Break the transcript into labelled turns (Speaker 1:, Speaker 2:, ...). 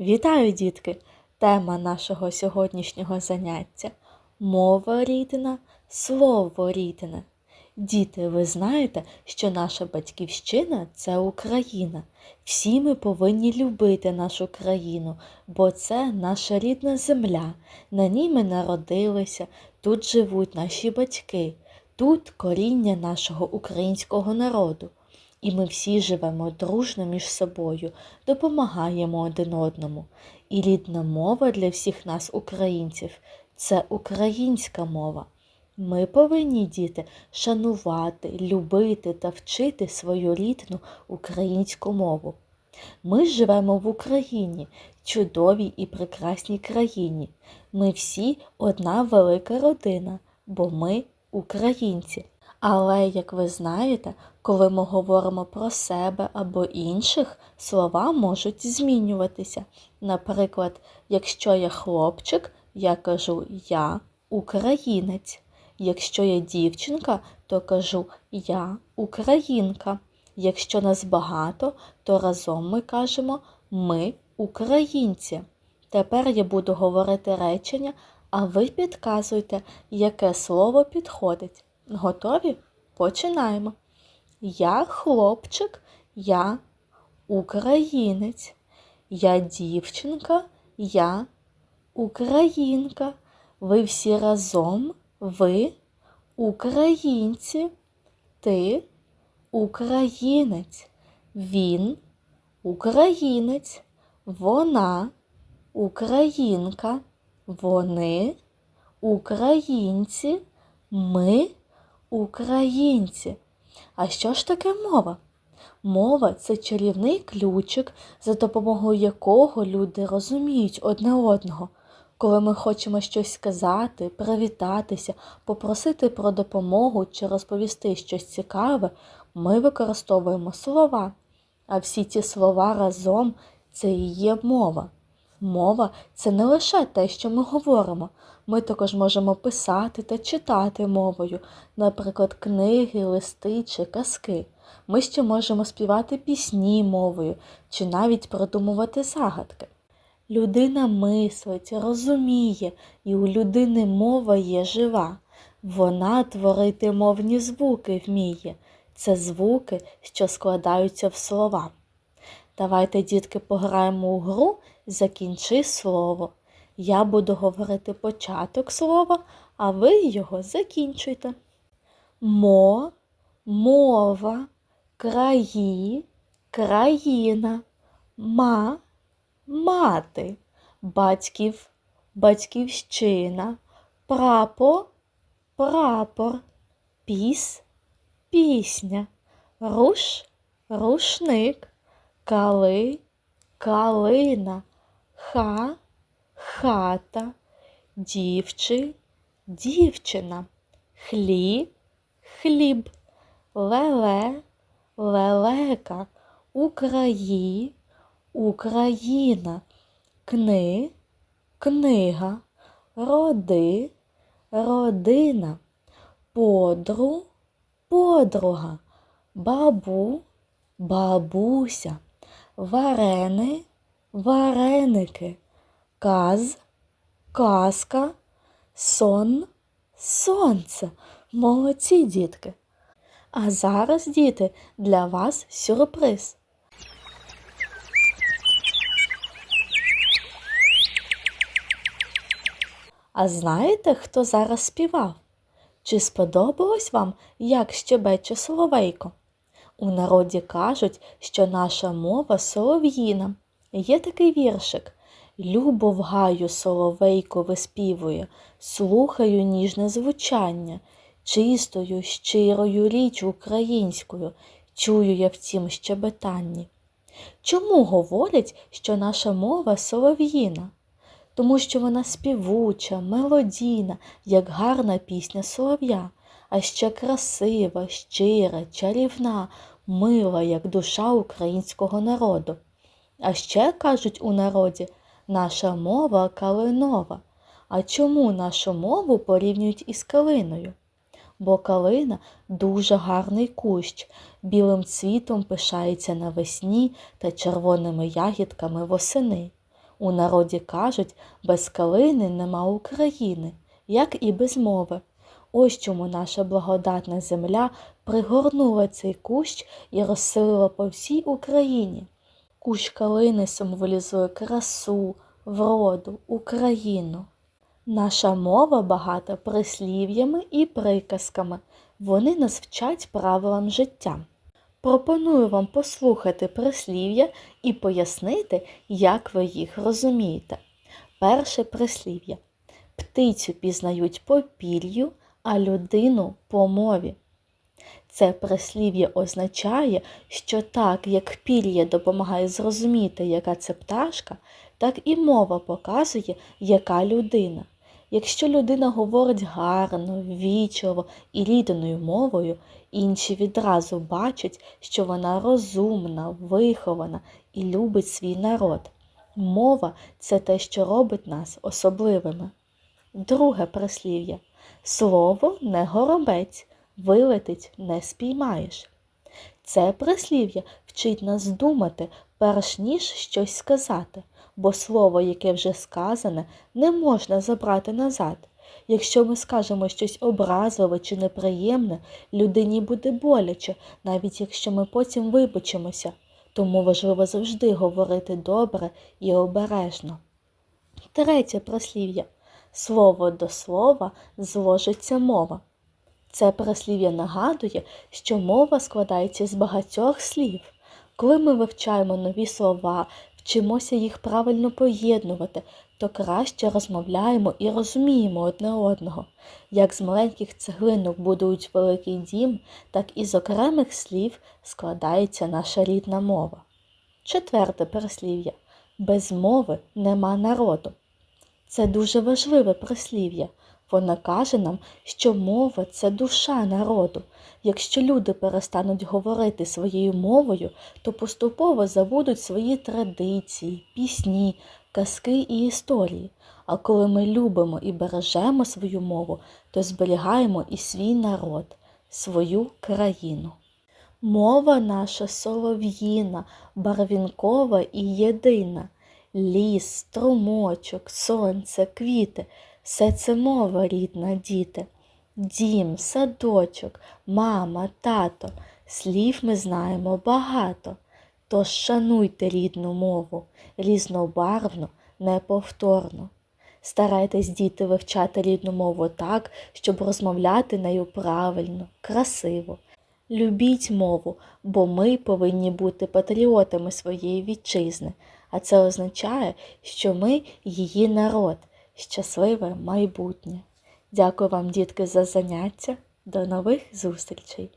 Speaker 1: Вітаю, дітки! Тема нашого сьогоднішнього заняття мова рідна, слово рідне. Діти, ви знаєте, що наша батьківщина це Україна. Всі ми повинні любити нашу країну, бо це наша рідна земля. На ній ми народилися, тут живуть наші батьки, тут коріння нашого українського народу. І ми всі живемо дружно між собою, допомагаємо один одному. І рідна мова для всіх нас, українців, це українська мова. Ми повинні, діти, шанувати, любити та вчити свою рідну українську мову. Ми живемо в Україні, чудовій і прекрасній країні. Ми всі одна велика родина, бо ми українці. Але, як ви знаєте, коли ми говоримо про себе або інших, слова можуть змінюватися. Наприклад, якщо я хлопчик, я кажу я українець. Якщо я дівчинка, то кажу я українка. Якщо нас багато, то разом ми кажемо ми українці. Тепер я буду говорити речення, а ви підказуйте, яке слово підходить. Готові? Починаємо. Я хлопчик, я українець. Я дівчинка, я українка. Ви всі разом, ви українці. Ти українець. Він українець. Вона українка. Вони українці. Ми українці. А що ж таке мова? Мова це чарівний ключик, за допомогою якого люди розуміють одне одного. Коли ми хочемо щось сказати, привітатися, попросити про допомогу чи розповісти щось цікаве, ми використовуємо слова. А всі ці слова разом це і є мова. Мова це не лише те, що ми говоримо. Ми також можемо писати та читати мовою, наприклад, книги, листи чи казки. Ми ще можемо співати пісні мовою чи навіть продумувати загадки. Людина мислить, розуміє, і у людини мова є жива. Вона творити мовні звуки вміє. Це звуки, що складаються в слова. Давайте, дітки, пограємо у гру закінчи слово. Я буду говорити початок слова, а ви його закінчуйте. Мо, мова, краї, країна, ма, мати, батьків, батьківщина, прапо, прапор, піс, пісня, руш, рушник, кали, калина, ха, хата, дівчи, дівчина, хлі, хліб, леле, лелека, Украї, Україна, кни, книга, роди, родина, подру, подруга, бабу, бабуся, варени, вареники, каз, казка, сон, сонце. Молодці дітки. А зараз, діти, для вас сюрприз. А знаєте, хто зараз співав? Чи сподобалось вам, як щебече соловейко? У народі кажуть, що наша мова солов'їна. Є такий віршик. Любо в гаю соловейко виспівує, слухаю ніжне звучання, чистою, щирою річ українською, чую я в цім щебетанні. Чому говорять, що наша мова солов'їна? Тому що вона співуча, мелодійна, як гарна пісня солов'я, а ще красива, щира, чарівна, мила, як душа українського народу. А ще кажуть у народі, наша мова калинова. А чому нашу мову порівнюють із калиною? Бо калина дуже гарний кущ, білим цвітом пишається навесні та червоними ягідками восени. У народі кажуть, без калини нема України, як і без мови. Ось чому наша благодатна земля пригорнула цей кущ і розселила по всій Україні. Кущ калини символізує красу, вроду, Україну. Наша мова багата прислів'ями і приказками. Вони нас вчать правилам життя. Пропоную вам послухати прислів'я і пояснити, як ви їх розумієте. Перше прислів'я. Птицю пізнають по пір'ю, а людину по мові. Це прислів'я означає, що так як пір'я допомагає зрозуміти, яка це пташка, так і мова показує, яка людина. Якщо людина говорить гарно, ввічливо і рідною мовою, інші відразу бачать, що вона розумна, вихована і любить свій народ. Мова це те, що робить нас особливими. Друге прислів'я. Слово не горобець, вилетить не спіймаєш. Це прислів'я вчить нас думати, перш ніж щось сказати, бо слово, яке вже сказане, не можна забрати назад. Якщо ми скажемо щось образливе чи неприємне, людині буде боляче, навіть якщо ми потім вибачимося. Тому важливо завжди говорити добре і обережно. Третє прислів'я. Слово до слова зложиться мова. Це прислів'я нагадує, що мова складається з багатьох слів. Коли ми вивчаємо нові слова, вчимося їх правильно поєднувати, то краще розмовляємо і розуміємо одне одного. Як з маленьких цеглинок будують великий дім, так і з окремих слів складається наша рідна мова. Четверте прислів'я. Без мови нема народу. Це дуже важливе прислів'я. Вона каже нам, що мова це душа народу. Якщо люди перестануть говорити своєю мовою, то поступово забудуть свої традиції, пісні, казки і історії. А коли ми любимо і бережемо свою мову, то зберігаємо і свій народ, свою країну. Мова наша солов'їна, барвінкова і єдина. Ліс, струмочок, сонце, квіти все це мова рідна, діти. Дім, садочок, мама, тато, слів ми знаємо багато. Тож шануйте рідну мову, різнобарвну, неповторну. Старайтесь, діти, вивчати рідну мову так, щоб розмовляти нею правильно, красиво. Любіть мову, бо ми повинні бути патріотами своєї вітчизни, а це означає, що ми її народ, щасливе майбутнє. Дякую вам, дітки, за заняття. До нових зустрічей!